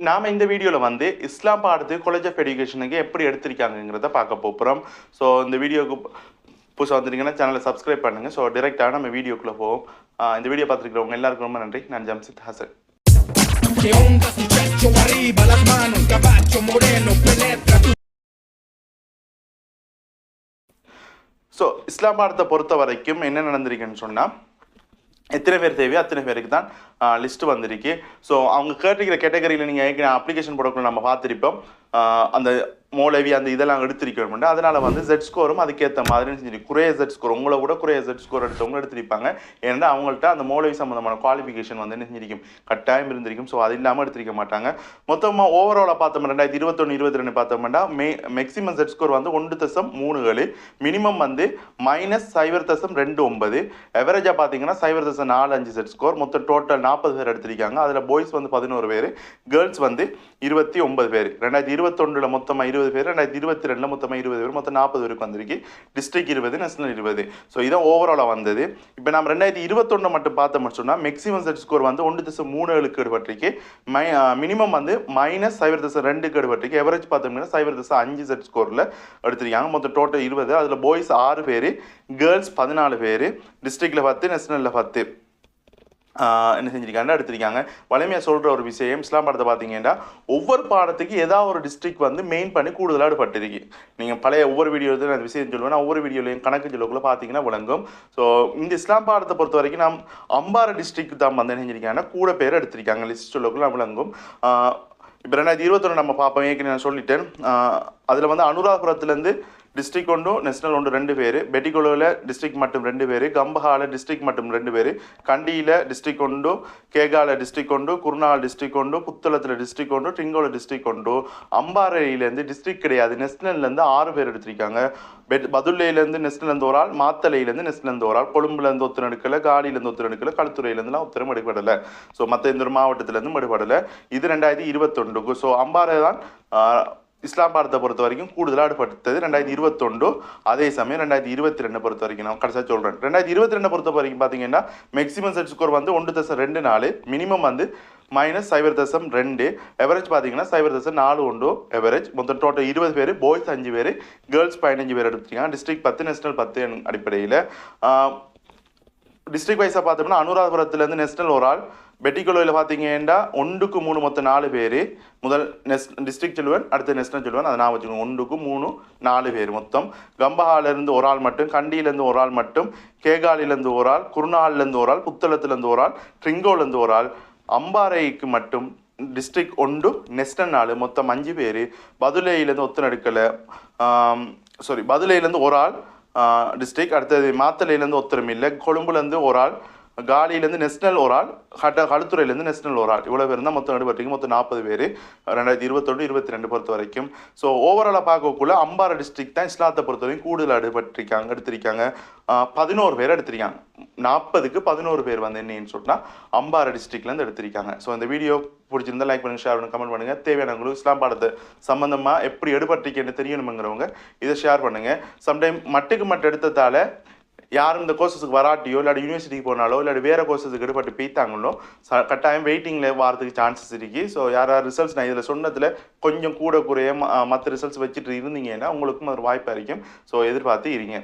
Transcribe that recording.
நாம் இந்த வீடியோவில் வந்து இஸ்லாம் பாடத்து காலேஜ் ஆஃப் எஜுகேஷனுக்கு எப்படி எடுத்திருக்காங்கங்கிறத பார்க்க போகிறோம் ஸோ இந்த வீடியோக்கு புதுசாக வந்திருக்கீங்கன்னா சேனலை சப்ஸ்கிரைப் பண்ணுங்கள் ஸோ டிரெக்டாக நம்ம வீடியோக்குள்ளே போவோம். இந்த வீடியோ பார்த்துருக்கிறவங்க எல்லாருக்கும் ரொம்ப நன்றி. நான் ஜம்சித் ஹசன். ஸோ இஸ்லாம் பாடத்தை பொறுத்த வரைக்கும் என்ன நடந்திருக்குன்னு சொன்னால் எத்தனை பேர் தேவையோ அத்தனை பேருக்கு தான் லிஸ்ட் வந்திருக்கு. ஸோ அவங்க கேட்டிருக்கிற கேட்டகரியில் நீங்கள் அப்ளிகேஷன் போடக்குள்ள நம்ம பார்த்துருப்போம். அந்த மோலவி அந்த இதெல்லாம் எடுத்திருக்கணும் அதனால வந்து ஜெட் ஸ்கோரும் அதுக்கேற்ற மாதிரி செஞ்சு குறைய ஜெட் ஸ்கோர் உங்களை கூட குறைய ஜெட் ஸ்கோர் எடுத்தவங்க எடுத்திருப்பாங்க. ஏன்னா அவங்கள்ட்ட அந்த மோலவி சம்மந்தமான குவாலிஃபிகேஷன் வந்து என்ன செஞ்சிருக்கும் கட்டாயம் இருந்திருக்கும். ஸோ அது இல்லாமல் எடுத்திருக்க மாட்டாங்க. மொத்தமாக ஓவராலாக பார்த்தோம் ரெண்டாயிரத்தி இருபத்தொன்று இருபத்தி ரெண்டு பார்த்தோம்னா மே மேக்ஸிமம் ஜெட் ஸ்கோர் வந்து ஒன்று தசம் மூணு ஏழு. மினிமம் வந்து மைனஸ் சைவர் தசம் ரெண்டு ஒன்பது. எவரேஜாக பார்த்தீங்கன்னா சைவர் தசம் நாலு அஞ்சு செட் ஸ்கோர் மொத்தம் டோட்டல் நாற்பது பேர் எடுத்திருக்காங்க. அதில் பாய்ஸ் வந்து பதினோரு பேர். கேர்ள்ஸ் வந்து இருபத்தி ஒன்பது பேர். ரெண்டாயிரத்தி இருபத்தொன்றில் மொத்தமாக இருபது பேர் ரெண்டாயிரத்தி இருபத்தி ரெண்டில் மொத்தமாக இருபது பேர் மொத்தம் நாற்பது பேருக்கு வந்திருக்கு. டிஸ்ட்ரிக்ட் இருபது நேஷனல் இருபது. ஸோ இதான் ஓவராலாக வந்தது. இப்போ நம்ம ரெண்டாயிரத்தி இருபத்தொன்று மட்டும் பார்த்தோம்னு சொன்னால் மேக்ஸிமம் செட் ஸ்கோர் வந்து ஒன்று திசை மூணு ஏழுக்கு எடுபட்டிருக்கு மை மினிமம் வந்து மைனஸ் சைபர் தசம் ரெண்டுக்கு எடுபட்டிருக்கு எவரேஜ் பார்த்தோம்னா சைபர் தசம் அஞ்சு செட் ஸ்கோரில் எடுத்திருக்காங்க. மொத்தம் டோட்டல் இருபது. அதில் பாய்ஸ் ஆறு பேர் கேர்ள்ஸ் பதினாலு பேர். டிஸ்ட்ரிக்டில் பத்து நேஷனலில் பத்து. என்ன செஞ்சுருக்காங்க எடுத்திருக்காங்க. வலிமையாக சொல்கிற ஒரு விஷயம் இஸ்லாம் பாடத்தை பார்த்தீங்கன்னா ஒவ்வொரு பாடத்துக்கு ஏதாவது ஒரு டிஸ்ட்ரிக்ட் வந்து மெயின் பண்ணி கூடுதலாக பட்டிருக்கு நீங்கள் பழைய ஒவ்வொரு வீடியோவில் நான் விஷயம் சொல்லுவேன் ஒவ்வொரு வீடியோலையும் கணக்கு சொல்லக்குள்ள பார்த்தீங்கன்னா விளங்கும். ஸோ இந்த இஸ்லாம் பாடத்தை பொறுத்த வரைக்கும் நாம் அம்பாறை டிஸ்ட்ரிக்ட் தான் வந்து என்ன செஞ்சிருக்காங்கன்னா கூட பேர் எடுத்திருக்காங்க. லிஸ்ட் சொல்லக்குள்ள விளங்கும். இப்போ ரெண்டாயிரத்தி இருபத்தொன்று நம்ம பார்ப்போம். ஏற்கனவே நான் சொல்லிட்டேன். அதில் வந்து அனுராபுரத்துலேருந்து டிஸ்ட்ரிக் ஒன்று நேஷனல் ஒன்று ரெண்டு பேர் பெட்டிகுளோவில் டிஸ்ட்ரிக்ட் மட்டும் ரெண்டு பேர் கம்பஹால டிஸ்ட்ரிக் மட்டும் ரெண்டு பேர் கண்டியில் டிஸ்ட்ரிக் ஒன்று கேகால டிஸ்ட்ரிக் ஒன்று குருநாள் டிஸ்ட்ரிக் ஒன்று புத்தளத்தில் டிஸ்ட்ரிக் ஒன்று டிங்கோல டிஸ்ட்ரிக் ஒன்று அம்பாறையிலேருந்து டிஸ்ட்ரிக் கிடையாது. நேஷனல்லேருந்து ஆறு பேர் எடுத்திருக்காங்க. பெட் பதுல்லையிலேருந்து நெஸ்ட்லேருந்து ஒரு ஆள் மாத்தலையிலேருந்து நெஸ்ட்லேருந்து ஒரு ஆள் கொழும்புலேருந்து ஒருத்தர் எடுக்கல காலியிலேருந்து ஒருத்தர் எடுக்கல கழுத்துறையிலேருந்துலாம் ஒருத்தரும் எடுக்கப்படலை ஸோ மற்ற இந்த ஒரு மாவட்டத்திலேருந்து எடுப்படலை இது ரெண்டாயிரத்தி இருபத்தொண்டுக்கு ஸோ அம்பாறை தான் இஸ்லாமாபாத்தை இஸ்லாம் பாடத்தை பொறுத்த வரைக்கும் கூடுதலாக படுத்தது ரெண்டாயிரத்தி இருபத்தொண்டு அதே சமயம் ரெண்டாயிரத்தி இருபத்தி ரெண்டை பொறுத்த வரைக்கும் நான் கடைசியாக சொல்கிறேன் ரெண்டாயிரத்தி இருபத்தி ரெண்டை பொறுத்த வரைக்கும் பார்த்தீங்கன்னா மேக்ஸிமம் செட் ஸ்கோர் வந்து ஒன்று தசம் ரெண்டு நாலு மினிமம் வந்து மைனஸ் சைபர் தசம் ரெண்டு எவரேஜ் பார்த்தீங்கன்னா சைபர் தசம் நாலு ஒன்று எவரேஜ் மொத்தம் டோட்டல் இருபது பேர் பாய்ஸ் அஞ்சு பேர் கேர்ள்ஸ் பதினஞ்சு பேர் எடுத்துருக்காங்க டிஸ்ட்ரிக்ட் பத்து நேஷனல் பத்து அடிப்படையில் டிஸ்ட்ரிக்ட் வைஸாக பார்த்தோம்னா அனுராதபுரத்துலேருந்து நேஷனல் ஒரு ஆள். பெட்டிக்குழுவில் பார்த்தீங்கன்னா ஒன்றுக்கு மூணு மொத்தம் நாலு பேர். முதல் நெஸ் டிஸ்ட்ரிக்ட் சொல்லுவேன் அடுத்து நேஷனல் சொல்லுவேன். அதை நான் வச்சுக்கோங்க ஒன்றுக்கு மூணு நாலு பேர் மொத்தம். கம்பஹாலேருந்து ஒரு ஆள் மட்டும் கண்டியிலேருந்து ஒரு ஆள் மட்டும் கேகாலிலேருந்து ஒரு ஆள் குருநாள்லேருந்து ஒரு ஆள் புத்தளத்துலேருந்து ஒரு ஆள் ட்ரிங்கோலேருந்து ஒரு ஆள். அம்பாறைக்கு மட்டும் டிஸ்ட்ரிக்ட் ஒன்று நெஸ்டன் நாலு மொத்தம் அஞ்சு பேர். பதுலையிலேருந்து ஒத்து நடுக்கலை சாரி பதுலையிலேருந்து ஒரு ஆள் டிஸ்ட்ரிக்ட் அடுத்தது மாத்தலையிலேருந்து ஒருத்தரும் இல்லை. கொழும்புலேருந்து ஒரு ஆள் காலியிலேருந்து நேஷனல் ஒரு ஆள் ஹட்ட கழுத்துறையிலேருந்து நேஷனல் ஒரு ஆள் இவ்வளோ பேர் இருந்தால் மொத்தம் நடுபட்டிருக்கு மொத்தம் நாற்பது பேர். ரெண்டாயிரத்தி இருபத்தொன்று இருபத்தி ரெண்டு பொறுத்த வரைக்கும் ஸோ ஓவராலாக பார்க்கக்குள்ள அம்பாறை டிஸ்ட்ரிக்ட் தான் இஸ்லாத்தை பொறுத்த வரைக்கும் கூடுதல் அடுபட்டிருக்காங்க எடுத்திருக்காங்க. பதினோரு பேர் எடுத்திருக்காங்க. நாற்பதுக்கு பதினோரு பேர் வந்து என்னன்னு சொன்னால் அம்பாறை டிஸ்ட்ரிக்ட்லேருந்து எடுத்திருக்காங்க. ஸோ இந்த வீடியோ பிடிச்சிருந்தா லைக் பண்ணுங்கள் ஷேர் பண்ணுங்கள் கமெண்ட் பண்ணுங்கள் தேவையானவங்களுக்கு இஸ்லாம் பாடத்தை சம்மந்தமாக எப்படி எடுபட்டிருக்கேன்னு தெரியணுங்கிறவங்க இதை ஷேர் பண்ணுங்கள் சம்டைம் மட்டுக்கு மட்டும் எடுத்ததால் யாரும் இந்த கோர்சஸுக்கு வராட்டியோ இல்லாட்டி யூனிவர்சிட்டிக்கு போனாலோ இல்லாட்டி வேறு கோர்சஸுக்கு எடுப்பட்டு பீத்தாங்களோ ச கட்டாயம் வெயிட்டிங்கில் வரதுக்கு சான்சஸ் இருக்குது ஸோ யார் யார் ரிசல்ட்ஸ் நான் இதில் சொன்னதில் கொஞ்சம் கூட குறைய மற்ற ரிசல்ட்ஸ் வச்சுட்டு இருந்தீங்கன்னா உங்களுக்கும் ஒரு வாய்ப்பு இருக்கும் ஸோ எதிர்பார்த்து இருங்க.